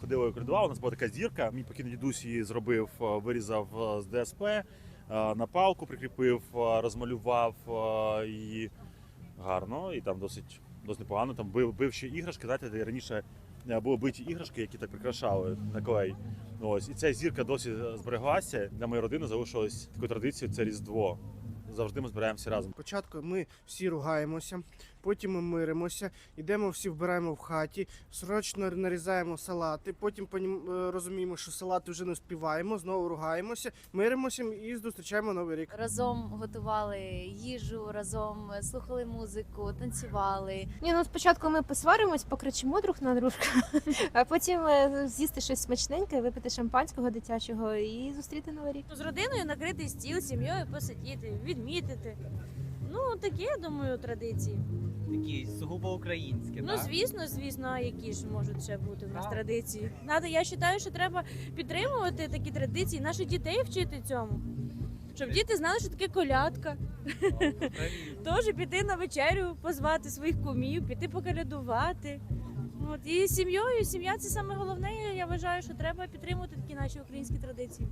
Ходили колядували, у нас була така зірка. Мій покійний дідусь її зробив, е, вирізав е, з ДСП, е, на палку прикріпив, розмалював її гарно і там досить, досить непогано. Там бив, бив ще іграшки, знаєте, де раніше були биті іграшки, які так прикрашали на клей. Ось і ця зірка досі збереглася. Для моєї родини залишилось такою традицією це Різдво. Завжди ми збираємося разом. Спочатку ми всі ругаємося, потім ми миримося, йдемо всі вбираємо в хаті, срочно нарізаємо салати, потім понім- е, розуміємо, що салати вже не співаємо, знову ругаємося, миримося і зустрічаємо новий рік. Разом готували їжу, разом слухали музику, танцювали. Ні, ну спочатку ми посваримось, покричимо друг на дружку, а потім е, з'їсти щось смачненьке, випити шампанського дитячого і зустріти новий рік. З родиною накрити стіл, сім'єю посидіти, відмітити. Ну, такі, я думаю, традиції. Такі сугубо українські. Ну, так? звісно, звісно, а які ж можуть ще бути в нас Так. традиції. Надо, я вважаю, що треба підтримувати такі традиції, наших дітей вчити цьому. Щоб діти знали, що таке колядка. Теж піти на вечерю, позвати своїх кумів, піти поколядувати. От, і з сім'єю, сім'я це саме головне. Я вважаю, що треба підтримувати такі наші українські традиції.